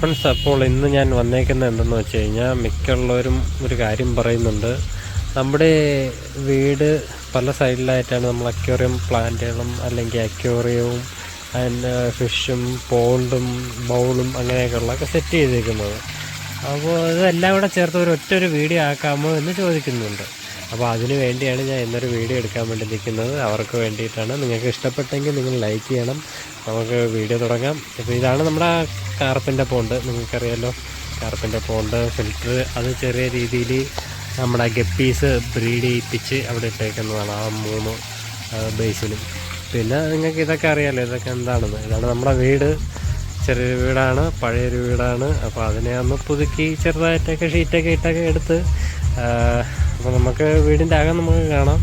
Friends അപ്പോൾ ഇന്ന് ഞാൻ വന്നേക്കുന്നത് എന്തെന്ന് വെച്ച് കഴിഞ്ഞാൽ മിക്കുള്ളവരും ഒരു കാര്യം പറയുന്നുണ്ട്. നമ്മുടെ വീട് പല സൈഡിലായിട്ടാണ് നമ്മൾ അക്വേറിയം പ്ലാന്റുകളും അല്ലെങ്കിൽ അക്വേറിയവും ആൻഡ് ഫിഷും പോണ്ടും ബൗളും അങ്ങനെയൊക്കെയുള്ളതൊക്കെ സെറ്റ് ചെയ്തേക്കുന്നത്. അപ്പോൾ ഇതെല്ലാം കൂടെ ചേർത്ത് ഒരു ഒറ്റ ഒരു വീഡിയോ ആക്കാമോ എന്ന് ചോദിക്കുന്നുണ്ട്. അപ്പോൾ അതിന് വേണ്ടിയാണ് ഞാൻ ഇന്നൊരു വീഡിയോ എടുക്കാൻ വേണ്ടി നിൽക്കുന്നത്. അവർക്ക് വേണ്ടിയിട്ടാണ്. നിങ്ങൾക്ക് ഇഷ്ടപ്പെട്ടെങ്കിൽ നിങ്ങൾ ലൈക്ക് ചെയ്യണം. നമുക്ക് വീഡിയോ തുടങ്ങാം. അപ്പോൾ ഇതാണ് നമ്മുടെ കാർപ്പിന്റെ പോണ്ട് നിങ്ങൾക്കറിയാലോ. കാർപ്പിന്റെ പോണ്ട് ഫിൽറ്റർ അത് ചെറിയ രീതിയിൽ നമ്മുടെ ഗപ്പീസ് ബ്രീഡ് ചെയ്യിപ്പിച്ച് അവിടെ ഇട്ടേക്കുന്നതാണ് ആ മൂന്ന് ബേസിലും. പിന്നെ നിങ്ങൾക്ക് ഇതൊക്കെ അറിയാലോ ഇതൊക്കെ എന്താണെന്ന്. ഇതാണ് നമ്മുടെ വീട്. ചെറിയൊരു വീടാണ് പഴയൊരു വീടാണ്. അപ്പോൾ അതിനെ ഒന്ന് പുതുക്കി ചെറുതായിട്ടൊക്കെ ഷീറ്റൊക്കെ ഇട്ടൊക്കെ എടുത്ത് അപ്പോൾ നമുക്ക് വീടിന്റെ അകം നമുക്ക് കാണാം.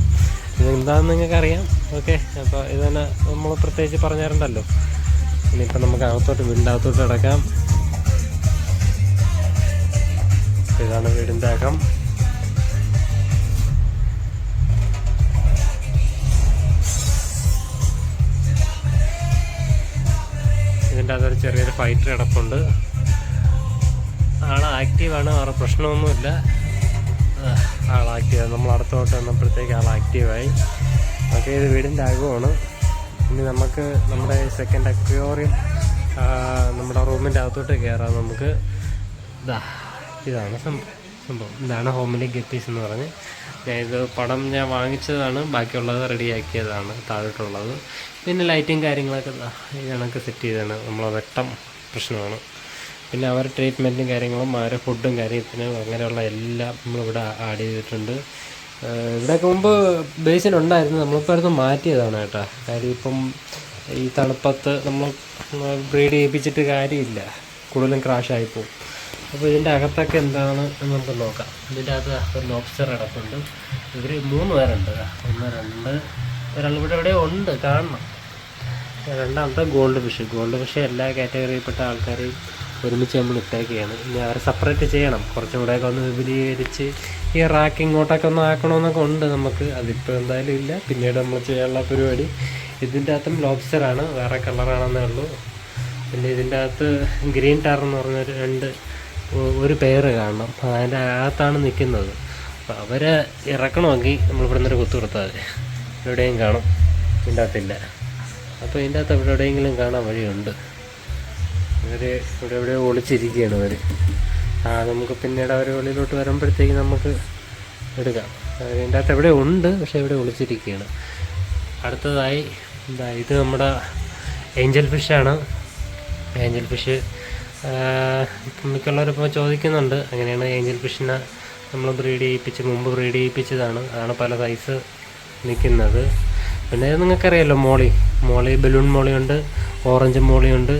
ഇതെന്താണെന്ന് നിങ്ങൾക്കറിയാം? ഓക്കെ അപ്പോൾ ഇതന്നെ നമ്മൾ പ്രത്യേകിച്ച് പറഞ്ഞു തരണ്ടല്ലോ ഇനിയിപ്പോൾ നമുക്ക് അകത്തോട്ട് വീടിന്റെ അകത്തോട്ട് കിടക്കാം. ഇതാണ് വീടിന്റെ അകം. ഇതിന്റെ അകത്തൊരു ചെറിയൊരു ഫൈറ്റർ കിടപ്പുണ്ട്. ആൾ ആക്റ്റീവാണ് വേറെ പ്രശ്നമൊന്നുമില്ല. ആൾ ആക്റ്റീവായി നമ്മൾ അടുത്തോട്ട് വന്നപ്പോഴത്തേക്ക് ആൾ ആക്റ്റീവായി ഓക്കെ ഇത് വീടിന്റെ അകമാണ് ഇനി നമുക്ക് നമ്മുടെ സെക്കൻഡ് അക്വോറിയം നമ്മുടെ റൂമിന്റെ അകത്തോട്ട് കയറാം നമുക്ക് ഇതാ ഇതാണ് സംഭവം സംഭവം. ഇതാണ് ഹോമിലി ഗപ്പീസ് എന്ന് പറഞ്ഞ്. അതായത് പടം ഞാൻ വാങ്ങിച്ചതാണ് ബാക്കിയുള്ളത് റെഡിയാക്കിയതാണ് താഴോട്ടുള്ളത്. പിന്നെ ലൈറ്റും കാര്യങ്ങളൊക്കെ കണക്ക് സെറ്റ് ചെയ്തതാണ്. നമ്മളെ വെട്ടം പ്രശ്നമാണ്. പിന്നെ അവർ ട്രീറ്റ്മെന്റും കാര്യങ്ങളും അവരെ ഫുഡും കാര്യത്തിനും അങ്ങനെയുള്ള എല്ലാം നമ്മളിവിടെ ആഡ് ചെയ്തിട്ടുണ്ട്. ഇവിടെയൊക്കെ മുമ്പ് ബേസിൻ ഉണ്ടായിരുന്നു. നമ്മളിപ്പോൾ അടുത്ത് മാറ്റിയതാണ് കേട്ടോ. കാര്യം ഇപ്പം ഈ തണുപ്പത്ത് നമ്മൾ ബ്രീഡ് ചെയ്യിപ്പിച്ചിട്ട് കാര്യമില്ല. കൂടുതലും ക്രാഷായി പോകും അപ്പോൾ ഇതിന്റെ അകത്തൊക്കെ എന്താണ് എന്ന് നമുക്ക് നോക്കാം. ഇതിന്റെ അകത്ത് ഒരു ലോബ്സ്റ്റർ കിടപ്പുണ്ട്. ഇവർ മൂന്ന് പേരുണ്ട്. ഒന്ന് രണ്ട് ഒരാൾ ഇവിടെ എവിടെ ഉണ്ട്. കാണണം. രണ്ടാമത്തെ ഗോൾഡ് ഫിഷ് ഗോൾഡ് ഫിഷ് എല്ലാ കാറ്റഗറിയിൽപ്പെട്ട ആൾക്കാരെയും ഒരുമിച്ച് നമ്മൾ ഇട്ടേക്കുകയാണ് ഇനി അവരെ സെപ്പറേറ്റ് ചെയ്യണം. കുറച്ചും കൂടെയൊക്കെ ഒന്ന് വിപുലീകരിച്ച് ഈ റാക്ക് ഇങ്ങോട്ടൊക്കെ ഒന്ന് ആക്കണമെന്നൊക്കെ ഉണ്ട് നമുക്ക്. അതിപ്പോൾ എന്തായാലും ഇല്ല. പിന്നീട് നമ്മൾ ചെയ്യാനുള്ള പരിപാടി. ഇതിന്റെ അകത്തും ലോബ്സ്റ്ററാണ് വേറെ കളറാണെന്നേ ഉള്ളൂ. പിന്നെ ഇതിന്റെ അകത്ത് ഗ്രീൻ ടാർ എന്ന് പറഞ്ഞ രണ്ട് ഒരു പേര് കാണണം. അതിന്റെ അകത്താണ് നിൽക്കുന്നത്. അപ്പോൾ അവരെ ഇറക്കണമെങ്കിൽ നമ്മൾ ഇവിടെ നിന്നൊരു കുത്തു കൊടുത്താൽ മതി. എവിടെയും കാണും. ഇതിന്റെ അകത്തില്ല. അപ്പോൾ ഇതിന്റെ അകത്ത് എവിടെ എവിടെയെങ്കിലും കാണാൻ വഴിയുണ്ട്. ഇവർ ഇവിടെ ഇവിടെ ഒളിച്ചിരിക്കുകയാണ് അവർ ആ നമുക്ക് പിന്നീട് അവർ ഉള്ളിലോട്ട് വരുമ്പോഴത്തേക്ക് നമുക്ക് എടുക്കാം. അതിന്റെ അകത്ത് എവിടെ ഉണ്ട് പക്ഷേ ഇവിടെ ഒളിച്ചിരിക്കുകയാണ്. അടുത്തതായി എന്താ ഇത് നമ്മുടെ ഏഞ്ചൽ ഫിഷാണ് ഏഞ്ചൽ ഫിഷ് മിക്കുള്ളവരിപ്പോൾ ചോദിക്കുന്നുണ്ട് അങ്ങനെയാണ് ഏഞ്ചൽ ഫിഷിനെ നമ്മൾ ബ്രീഡ് ചെയ്യിപ്പിച്ച് മുമ്പ് ബ്രീഡ് ചെയ്യിപ്പിച്ചതാണ്. അതാണ് പല സൈസ് നിൽക്കുന്നത്. പിന്നെ നിങ്ങൾക്കറിയാമല്ലോ മോളി. മോളി ബലൂൺ മോളിയുണ്ട് ഓറഞ്ച് മോളിയുണ്ട്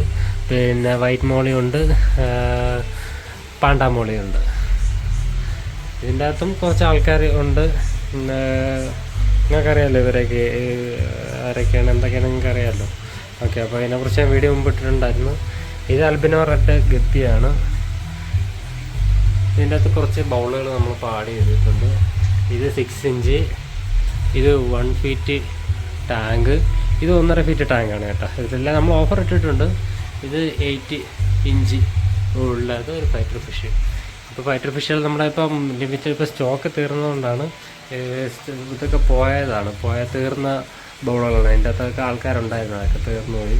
പിന്നെ വൈറ്റ് മോളിയുണ്ട് പാണ്ടാമോളിയുണ്ട് ഇതിന്റെ അകത്തും കുറച്ച് ആൾക്കാർ ഉണ്ട്. നിങ്ങൾക്ക് നിങ്ങൾക്കറിയാലോ ഇവരൊക്കെ ആരൊക്കെയാണ് എന്തൊക്കെയാണ് നിങ്ങൾക്ക് അറിയാമല്ലോ ഓക്കെ അപ്പോൾ അതിനെക്കുറിച്ച് ഞാൻ വീഡിയോ മുമ്പ് ഇട്ടിട്ടുണ്ടായിരുന്നു. ഇത് അൽബിനോ റെഡ് ഗപ്പിയാണ് ഇതിന്റെ അകത്ത് കുറച്ച് ബൗളുകൾ നമ്മൾ ആഡ് ചെയ്തിട്ടുണ്ട്. ഇത് സിക്സ് ഇഞ്ച് ഇത് വൺ ഫീറ്റ് ടാങ്ക് ഇത് ഒന്നര ഫീറ്റ് ടാങ്കാണ് കേട്ടോ. ഇതെല്ലാം നമ്മൾ ഓഫർ ഇട്ടിട്ടുണ്ട്. ഇത് എയ്റ്റ് ഇഞ്ച് ഉള്ളത് ഒരു ഫൈറ്റർ ഫിഷ് ഇപ്പോൾ ഫൈറ്റർ ഫിഷുകൾ ഇപ്പം ലിമിറ്റഡ് ഇപ്പോൾ സ്റ്റോക്ക് തീർന്നതുകൊണ്ടാണ് ഇതൊക്കെ പോയതാണ്. പോയ തീർന്ന ബോളുകളാണ്. അതിന്റെ അകത്തൊക്കെ ആൾക്കാരുണ്ടായിരുന്നു. അതൊക്കെ തീർന്നു പോയി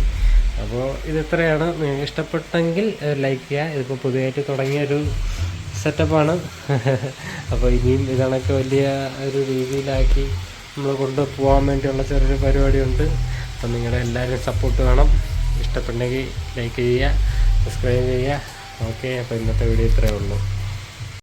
അപ്പോൾ ഇത് ഇത്രയാണ് നിങ്ങൾക്ക് ഇഷ്ടപ്പെട്ടെങ്കിൽ ലൈക്ക് ചെയ്യുക. ഇതിപ്പോൾ പുതിയതായിട്ട് തുടങ്ങിയ തുടങ്ങിയൊരു സെറ്റപ്പാണ് അപ്പോൾ ഇനിയും ഇതണക്ക് വലിയ ഒരു രീതിയിലാക്കി നമ്മൾ കൊണ്ടുപോകാൻ വേണ്ടിയുള്ള ചെറിയൊരു പരിപാടിയുണ്ട്. അപ്പം നിങ്ങളുടെ എല്ലാവരും സപ്പോർട്ട് വേണം. ഇഷ്ടപ്പെട്ടെങ്കിൽ ലൈക്ക് ചെയ്യുക സബ്സ്ക്രൈബ് ചെയ്യുക. ഓക്കെ അപ്പോൾ ഇന്നത്തെ വീഡിയോ ഇത്രയേ ഉള്ളൂ.